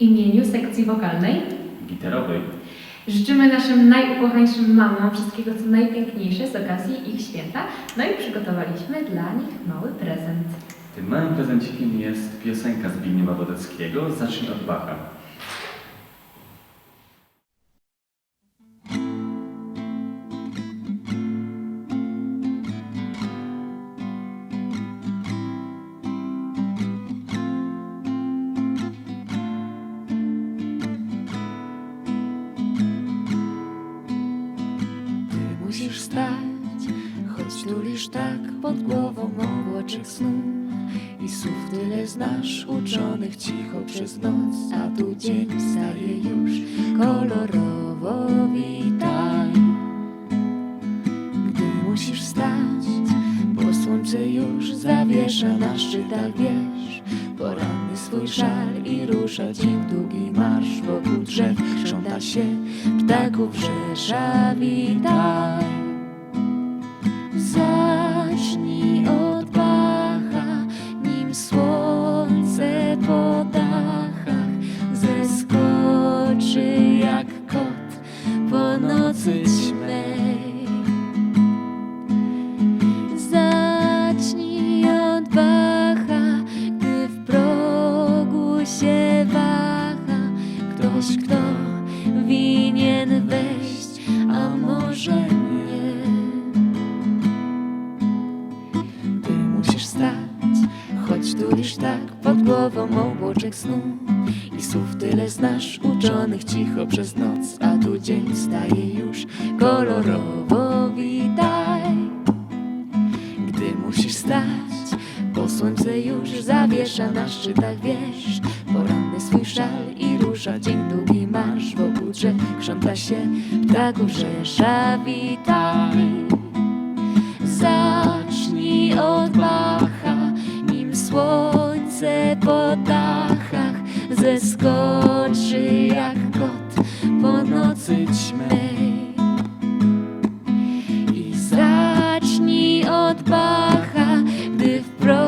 imieniu sekcji wokalnej Gitarowej. życzymy naszym najukochańszym mamom wszystkiego co najpiękniejsze z okazji ich święta. No i przygotowaliśmy dla nich mały prezent. Tym małym prezencikiem jest piosenka Zbigniewa Wodeckiego Zacznij od Bacha. Musisz stać, choć tulisz tak pod głową obłoczek snu. I słów tyle znasz, uczonych cicho przez noc, a tu dzień staje już kolorowo witaj. Już zawiesza na szczytach wież. Poranny swój szal i rusza dzień długi marsz wokół drzew. Krząta się ptaków rzesza, witaj. Ktoś, kto winien wejść, a może nie. Ty musisz stać, choć tulisz tak pod głową obłoczek snu. I słów tyle znasz, uczonych cicho przez noc, a tu dzień staje już kolorowo witaj. Gdy musisz stać, bo słońce już zawiesza na szczytach wież. Poranny swój szal burza, dzień długi marsz wokół drzew, krząta się ptaków rzesza, witaj. Zacznij od bacha, nim słońce po dachach zeskoczy jak kot po nocy ćmej. I zacznij od bacha, gdy wprost